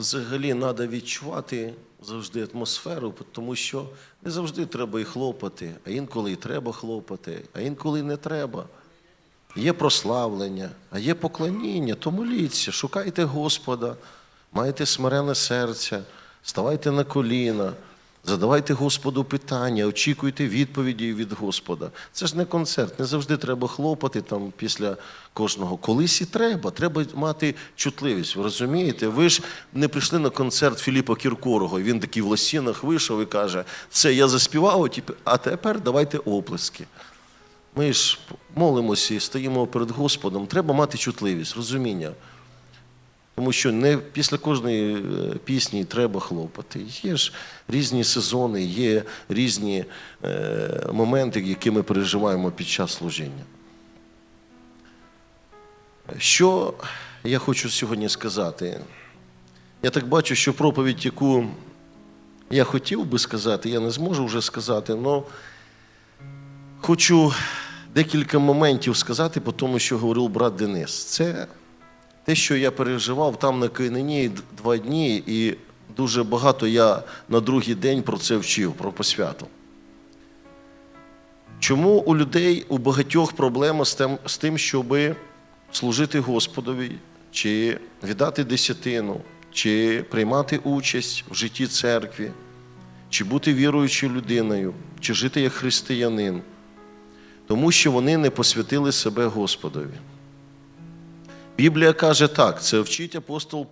взагалі треба відчувати завжди атмосферу, тому що не завжди треба і хлопати, а інколи і треба хлопати, а інколи не треба. Є прославлення, а є поклоніння, то моліться, шукайте Господа, майте смирене серце, ставайте на коліна, задавайте Господу питання, очікуйте відповіді від Господа. Це ж не концерт, не завжди треба хлопати там після кожного. Колись і треба, треба мати чутливість. Ви розумієте? Ви ж не прийшли на концерт Філіпа Кіркорого, і він такий в лосінах вийшов і каже: все, я заспівав, а тепер давайте оплески. Ми ж молимося і стоїмо перед Господом. Треба мати чутливість, розуміння. Тому що не після кожної е, пісні треба хлопати. Є ж різні сезони, є різні е, моменти, які ми переживаємо під час служіння. Що я хочу сьогодні сказати? Я так бачу, що проповідь, яку я хотів би сказати, я не зможу вже сказати, але Хочу декілька моментів сказати по тому, що говорив брат Денис. Це те, що я переживав там на Кайнині два дні, і дуже багато я на другий день про це вчив, про посвяту. Чому у людей у багатьох проблема з тим, з тим, щоб служити Господові, чи віддати десятину, чи приймати участь в житті церкви, чи бути віруючою людиною, чи жити як християнин? тому що вони не посвятили себе Господові. Біблія каже так: це вчить апостол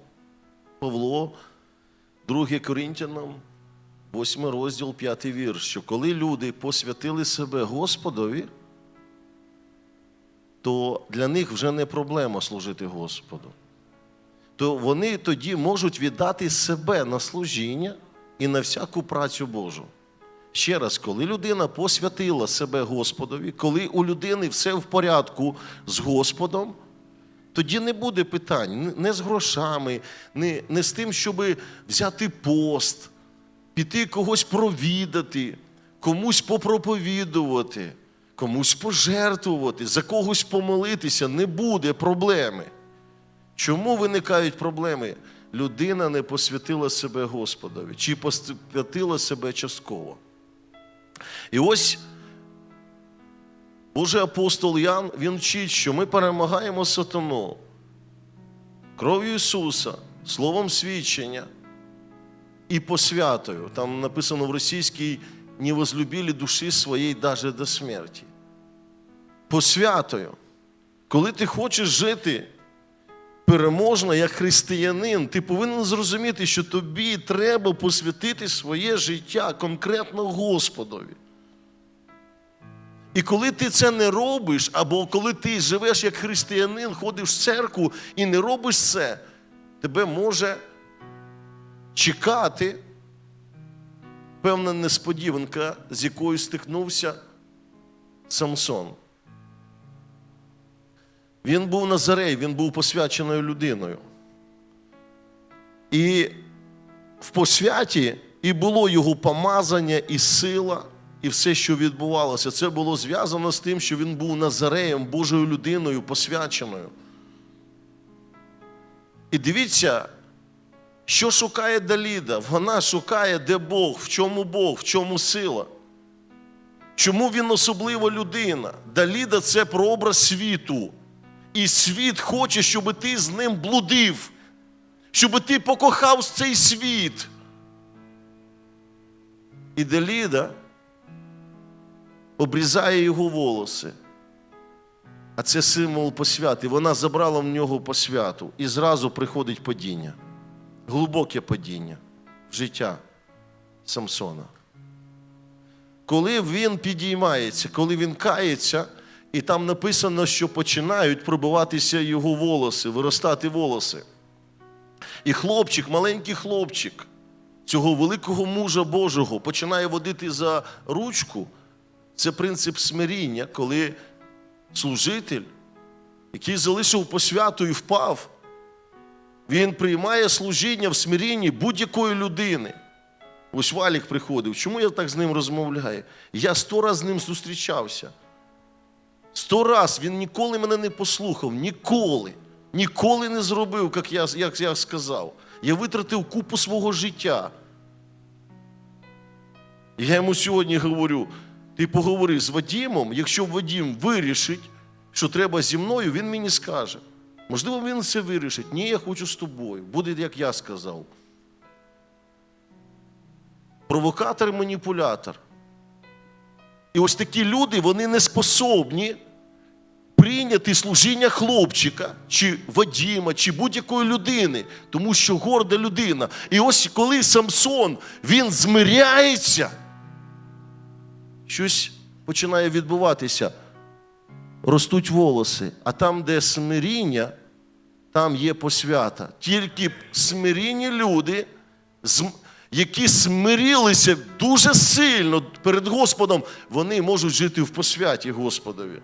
Павло, 2 Коринтянам, 8 розділ, 5 вірш, що коли люди посвятили себе Господові, то для них вже не проблема служити Господу. То вони тоді можуть віддати себе на служіння і на всяку працю Божу. Ще раз, коли людина посвятила себе Господові, коли у людини все в порядку з Господом, тоді не буде питань не з грошами, не, не з тим, щоб взяти пост, піти когось провідати, комусь попроповідувати, комусь пожертвувати, за когось помолитися. Не буде проблеми. Чому виникають проблеми? Людина не посвятила себе Господові, чи посвятила себе частково. І ось Божий апостол Ян він вчить, що ми перемагаємо сатану кров'ю Ісуса, словом свідчення і посвятою. Там написано в російській не возлюбили душі своєї даже до смерті. Посвятою. Коли ти хочеш жити переможно як християнин, ти повинен зрозуміти, що тобі треба посвятити своє життя конкретно Господові. І коли ти це не робиш, або коли ти живеш як християнин, ходиш в церкву і не робиш це, тебе може чекати певна несподіванка, з якою стикнувся Самсон. Він був Назарей, він був посвяченою людиною. І в посвяті і було його помазання, і сила, і все, що відбувалося. Це було зв'язано з тим, що він був Назареєм, Божою людиною, посвяченою. І дивіться, що шукає Даліда? Вона шукає, де Бог, в чому Бог, в чому сила. Чому він особлива людина? Даліда це прообраз світу. І світ хоче, щоб ти з ним блудив, щоб ти покохав цей світ. І Деліда обрізає його волоси. А це символ посвяти. Вона забрала в нього посвяту. І зразу приходить падіння. Глибоке падіння в життя Самсона. Коли він підіймається, коли він кається, і там написано, що починають пробиватися його волоси, виростати волоси. І хлопчик, маленький хлопчик цього великого мужа Божого починає водити за ручку. Це принцип смиріння, коли служитель, який залишив посвяту і впав, він приймає служіння в смирінні будь-якої людини. Ось Валік приходив. Чому я так з ним розмовляю? Я сто раз з ним зустрічався. Сто раз він ніколи мене не послухав. Ніколи. ніколи не зробив, як я, як я сказав. Я витратив купу свого життя. Я йому сьогодні говорю: ти поговори з Вадімом, якщо Вадім вирішить, що треба зі мною, він мені скаже. Можливо, він це вирішить. Ні, я хочу з тобою. Буде, як я сказав. Провокатор і маніпулятор. І ось такі люди, вони не способні прийняти служіння хлопчика, чи Вадіма, чи будь-якої людини, тому що горда людина. І ось коли Самсон він змиряється, щось починає відбуватися. Ростуть волоси, а там, де смиріння, там є посвята. Тільки смирінні люди, які смирилися дуже сильно перед Господом, вони можуть жити в посвяті Господові.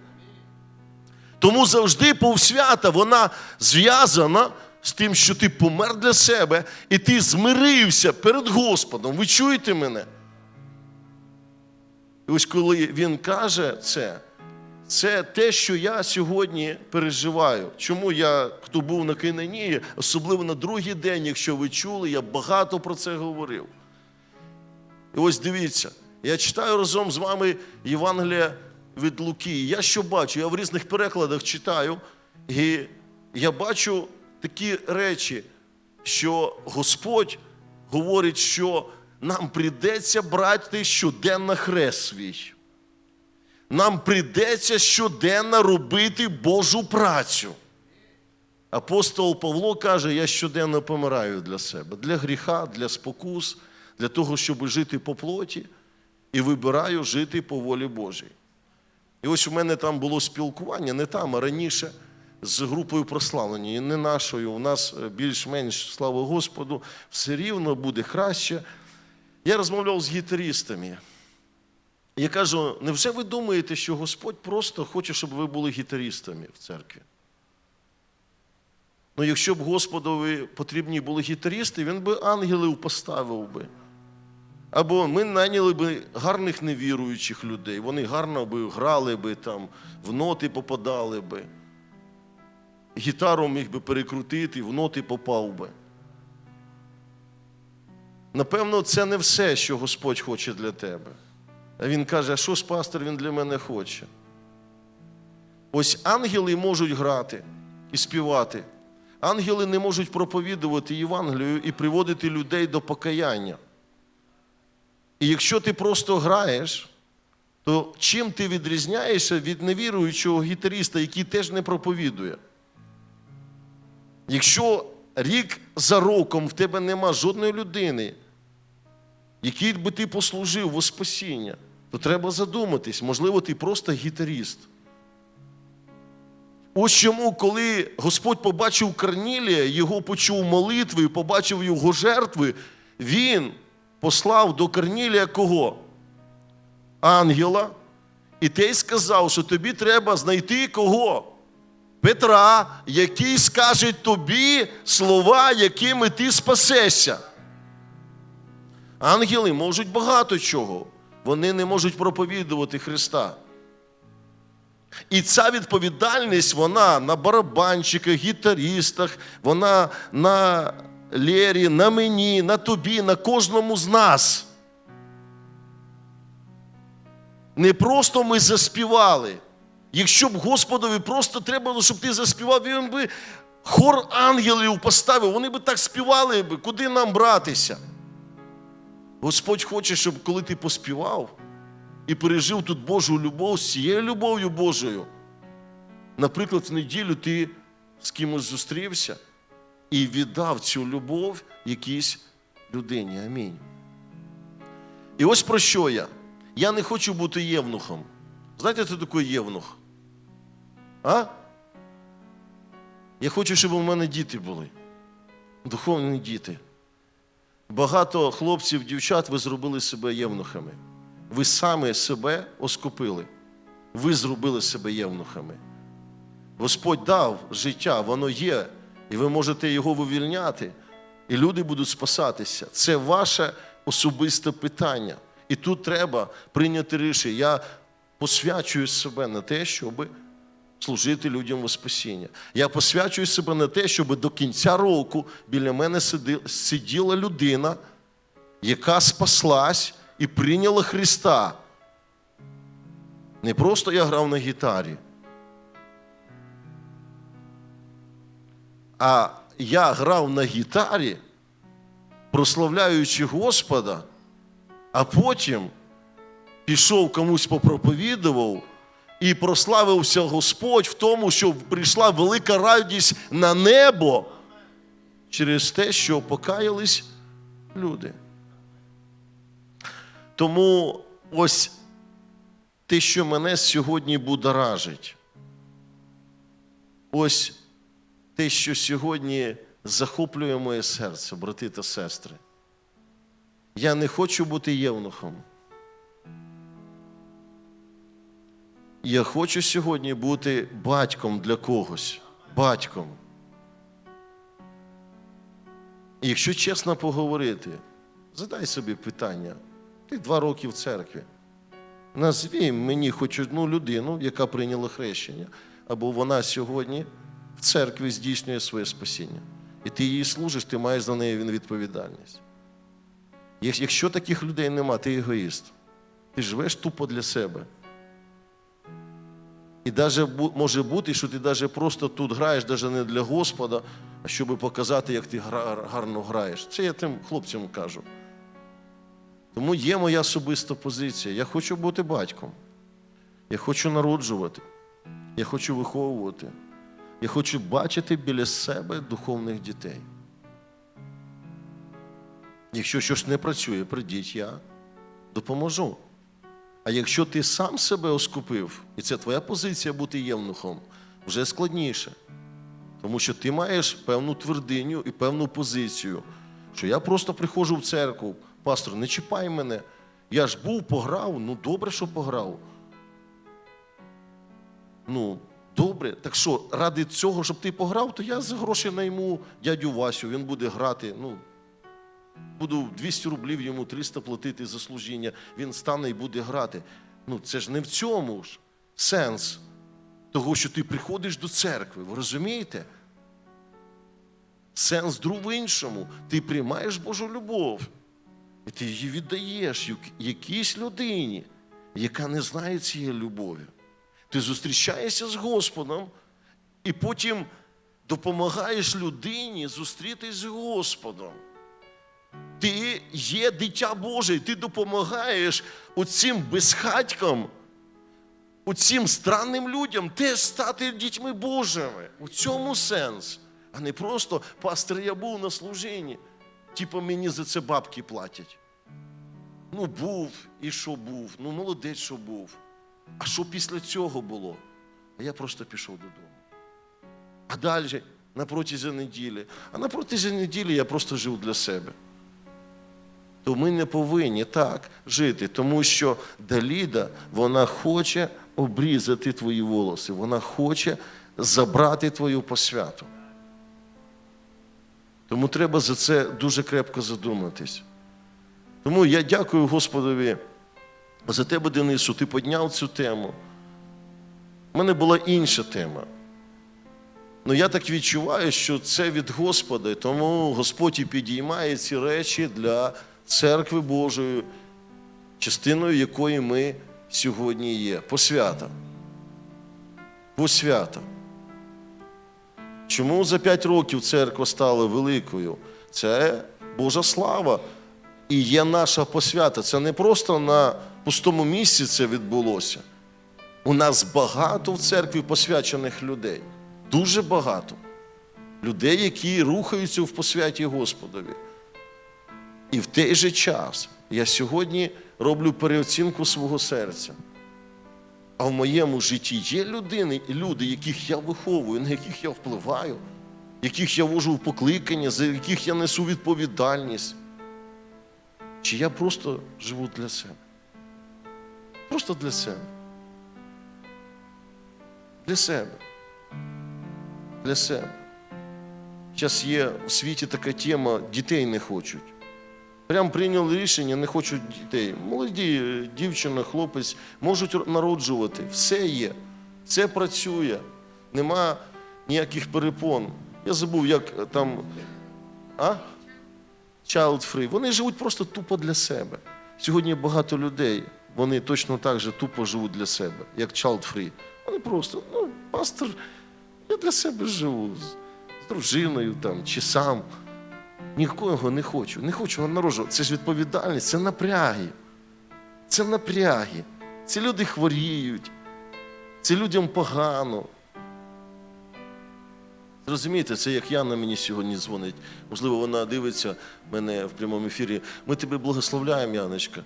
Тому завжди повсвята вона зв'язана з тим, що ти помер для себе і ти змирився перед Господом. Ви чуєте мене? І ось коли він каже це, це те, що я сьогодні переживаю. Чому я, хто був на Кайнанії, особливо на другий день, якщо ви чули, я багато про це говорив. І ось дивіться, я читаю разом з вами Євангелія від Луки. Я що бачу? Я в різних перекладах читаю, і я бачу такі речі, що Господь говорить, що нам прийдеться брати щоденно хрест свій. Нам прийдеться щоденно робити Божу працю. Апостол Павло каже: я щоденно помираю для себе, для гріха, для спокус, для того, щоб жити по плоті, і вибираю жити по волі Божій. І ось у мене там було спілкування, не там, а раніше з групою прославлення, і не нашою. У нас е, більш-менш, слава Господу, все рівно буде краще. Я розмовляв з гітаристами. Я кажу: невже ви думаєте, що Господь просто хоче, щоб ви були гітаристами в церкві? Ну, якщо б Господові потрібні були гітаристи, він би ангелів поставив би. Або ми наняли би гарних невіруючих людей, вони гарно би грали би там, в ноти попадали би. Гітару міг би перекрутити, в ноти попав би. Напевно, це не все, що Господь хоче для тебе. А він каже: а що ж пастор він для мене хоче? Ось ангели можуть грати і співати. Ангели не можуть проповідувати Євангелію і приводити людей до покаяння. І якщо ти просто граєш, то чим ти відрізняєшся від невіруючого гітариста, який теж не проповідує? Якщо рік за роком в тебе нема жодної людини, якій би ти послужив во спасіння, то треба задуматись, можливо, ти просто гітаріст. Ось чому, коли Господь побачив Корнілія, його почув молитви, побачив його жертви, він послав до Корнілія кого? Ангела. І той сказав, що тобі треба знайти кого? Петра, який скаже тобі слова, якими ти спасешся. Ангели можуть багато чого. Вони не можуть проповідувати Христа. І ця відповідальність, вона на барабанщиках, гітарістах, вона на Лєрі, на мені, на тобі, на кожному з нас. Не просто ми заспівали. Якщо б Господові просто треба було, щоб ти заспівав, він би хор ангелів поставив, вони би так співали, куди нам братися. Господь хоче, щоб коли ти поспівав і пережив тут Божу любов з цією любов'ю Божою. Наприклад, в неділю ти з кимось зустрівся і віддав цю любов якійсь людині. Амінь. І ось про що я? Я не хочу бути євнухом. Знаєте, хто такий євнух? А? Я хочу, щоб у мене діти були. Духовні діти. Багато хлопців, дівчат, ви зробили себе євнухами. Ви саме себе оскупили. Ви зробили себе євнухами. Господь дав життя, воно є, і ви можете його вивільняти, і люди будуть спасатися. Це ваше особисте питання. І тут треба прийняти рішення. Я посвячую себе на те, щоб служити людям во спасіння. Я посвячую себе на те, щоб до кінця року біля мене сиділа людина, яка спаслась і прийняла Христа. Не просто я грав на гітарі, а я грав на гітарі, прославляючи Господа, а потім пішов комусь попроповідував і прославився Господь в тому, що прийшла велика радість на небо через те, що покаялись люди. Тому ось те, що мене сьогодні будоражить, ось те, що сьогодні захоплює моє серце, брати та сестри. Я не хочу бути євнухом. Я хочу сьогодні бути батьком для когось. Батьком. І якщо чесно поговорити, задай собі питання. Ти два роки в церкві. Назві мені хоч одну людину, яка прийняла хрещення, або вона сьогодні в церкві здійснює своє спасіння. І ти їй служиш, ти маєш за неї відповідальність. Якщо таких людей нема, ти егоїст. Ти живеш тупо для себе. І навіть може бути, що ти навіть просто тут граєш, навіть не для Господа, а щоб показати, як ти гарно граєш. Це я тим хлопцям кажу. Тому є моя особиста позиція. Я хочу бути батьком. Я хочу народжувати. Я хочу виховувати. Я хочу бачити біля себе духовних дітей. Якщо щось не працює, прийдіть, я допоможу. А якщо ти сам себе оскупив, і це твоя позиція бути євнухом, вже складніше. Тому що ти маєш певну твердиню і певну позицію, що я просто приходжу в церкву, пастор, не чіпай мене. Я ж був, пограв, ну добре, що пограв. Ну, добре, так що, ради цього, щоб ти пограв, то я за гроші найму дядю Васю, він буде грати. Ну, буду 200 рублів йому 300 платити за служіння, він стане і буде грати. Ну, це ж не в цьому ж сенс того, що ти приходиш до церкви. Ви розумієте? Сенс в іншому. Ти приймаєш Божу любов. І ти її віддаєш якійсь людині, яка не знає цієї любові. Ти зустрічаєшся з Господом і потім допомагаєш людині зустрітись з Господом. Ти є дитя Боже, ти допомагаєш оцим безхатькам, оцим странним людям теж стати дітьми Божими. У цьому сенс. А не просто пастор, я був на служінні. Типу мені за це бабки платять. Ну, був, і що був? Ну, молодець, що був. А що після цього було? А я просто пішов додому. А далі, на протязі неділі. А на протязі неділі я просто жив для себе. То ми не повинні так жити, тому що Даліда, вона хоче обрізати твої волоси, вона хоче забрати твою посвяту. Тому треба за це дуже крепко задуматись. Тому я дякую Господові за тебе, Денис, що ти підняв цю тему. У мене була інша тема. Ну я так відчуваю, що це від Господа, тому Господь і підіймає ці речі для церкви Божої, частиною якої ми сьогодні є. Посвята. Посвята. Чому за п'ять років церква стала великою? Це Божа слава. І є наша посвята. Це не просто на пустому місці це відбулося. У нас багато в церкві посвячених людей. Дуже багато. Людей, які рухаються в посвяті Господові. І в той же час я сьогодні роблю переоцінку свого серця. А в моєму житті є людини, люди, яких я виховую, на яких я впливаю, яких я вожу в покликання, за яких я несу відповідальність. Чи я просто живу для себе? Просто для себе. Для себе. Для себе. Зараз є в світі така тема, дітей не хочуть. Прям прийняли рішення, не хочуть дітей. Молоді е, дівчина, хлопець можуть народжувати. Все є. Це працює. нема ніяких перепон. Я забув, як е, там. А? Child free. Вони живуть просто тупо для себе. Сьогодні багато людей, вони точно так же тупо живуть для себе, як child free. Вони просто, ну, пастор, я для себе живу з, дружиною там, чи сам. Нікого не хочу. Не хочу народжувати. Це ж відповідальність, це напряги. Це напряги. Ці люди хворіють. Це людям погано. Зрозумієте, це як Яна мені сьогодні дзвонить. Можливо, вона дивиться мене в прямому ефірі. Ми тебе благословляємо, Яночка.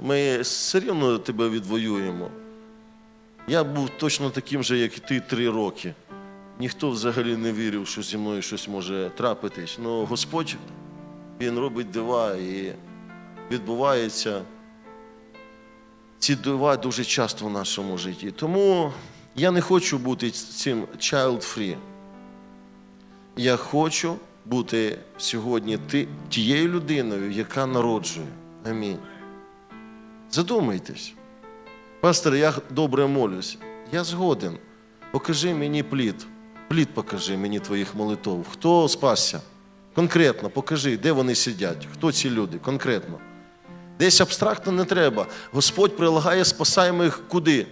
Ми все рівно тебе відвоюємо. Я був точно таким же, як і ти, три роки. Ніхто взагалі не вірив, що зі мною щось може трапитись. Ну, Господь, Він робить дива і відбувається ці дива дуже часто в нашому житті. Тому я не хочу бути цим child free. Я хочу бути сьогодні тією людиною, яка народжує. Амінь. Задумайтесь. Пастор, я добре молюсь. Я згоден. Покажи мені плід. Плід покажи мені твоїх молитов. Хто спасся? Конкретно покажи, де вони сидять, хто ці люди, конкретно. Десь абстрактно не треба. Господь прилагає спасаємих куди?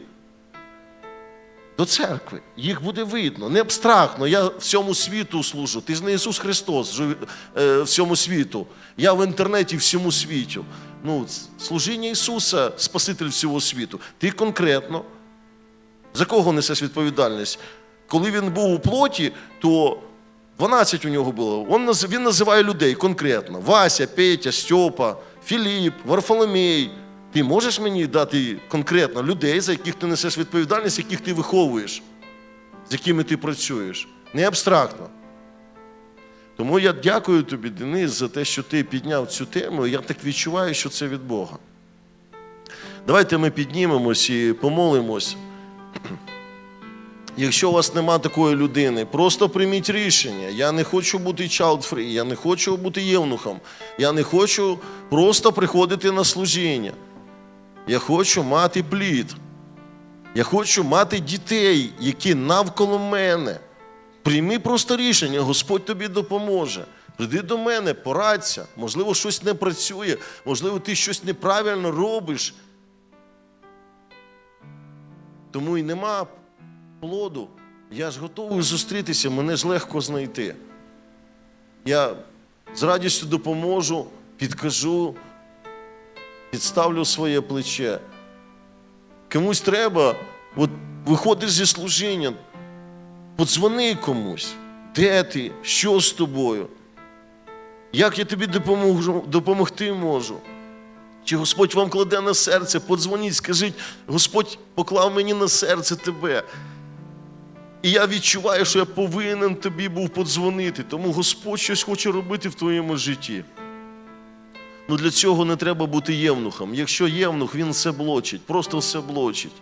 До церкви. Їх буде видно. Не абстрактно. Я всьому світу служу. Ти ж не Ісус Христос е, всьому світу. Я в інтернеті всьому світу. Ну, служіння Ісуса, Спаситель всього світу. Ти конкретно. За кого несеш відповідальність? Коли він був у плоті, то 12 у нього було. Він Він називає людей конкретно: Вася, Петя, Стьопа, Філіп, Варфоломей. Ти можеш мені дати конкретно людей, за яких ти несеш відповідальність, яких ти виховуєш, з якими ти працюєш. Не абстрактно. Тому я дякую тобі, Денис, за те, що ти підняв цю тему. Я так відчуваю, що це від Бога. Давайте ми піднімемось і помолимось. Якщо у вас нема такої людини, просто прийміть рішення. Я не хочу бути child free, я не хочу бути євнухом. Я не хочу просто приходити на служіння. Я хочу мати плід. Я хочу мати дітей, які навколо мене. Прийми просто рішення, Господь тобі допоможе. Прийди до мене, порадься. Можливо, щось не працює, можливо, ти щось неправильно робиш. Тому і нема плоду. Я ж готовий зустрітися, мене ж легко знайти. Я з радістю допоможу, підкажу, підставлю своє плече. Комусь треба, от виходиш зі служіння, подзвони комусь. Де ти? Що з тобою? Як я тобі допоможу, допомогти можу? Чи Господь вам кладе на серце, подзвоніть, скажіть, Господь поклав мені на серце тебе. І я відчуваю, що я повинен тобі був подзвонити, тому Господь щось хоче робити в твоєму житті. Ну для цього не треба бути євнухом. Якщо євнух, він все блочить, просто все блочить.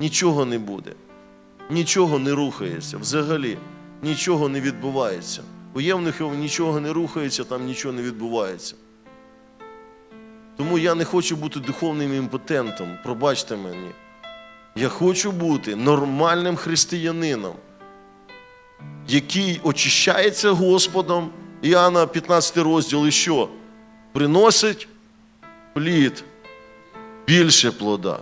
Нічого не буде. Нічого не рухається. Взагалі, нічого не відбувається. У євнухів нічого не рухається, там нічого не відбувається. Тому я не хочу бути духовним імпотентом. Пробачте мені. Я хочу бути нормальним християнином, який очищається Господом. Іоанна 15 розділ і що? Приносить плід, більше плода,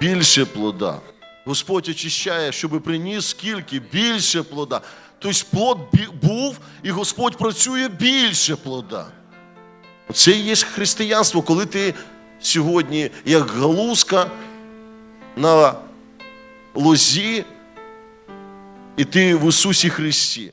більше плода. Господь очищає, щоб приніс скільки? Більше плода. Тобто плод був, і Господь працює більше плода. Це і є християнство, коли ти сьогодні, як галузка на лозі, і ти в Ісусі Христі.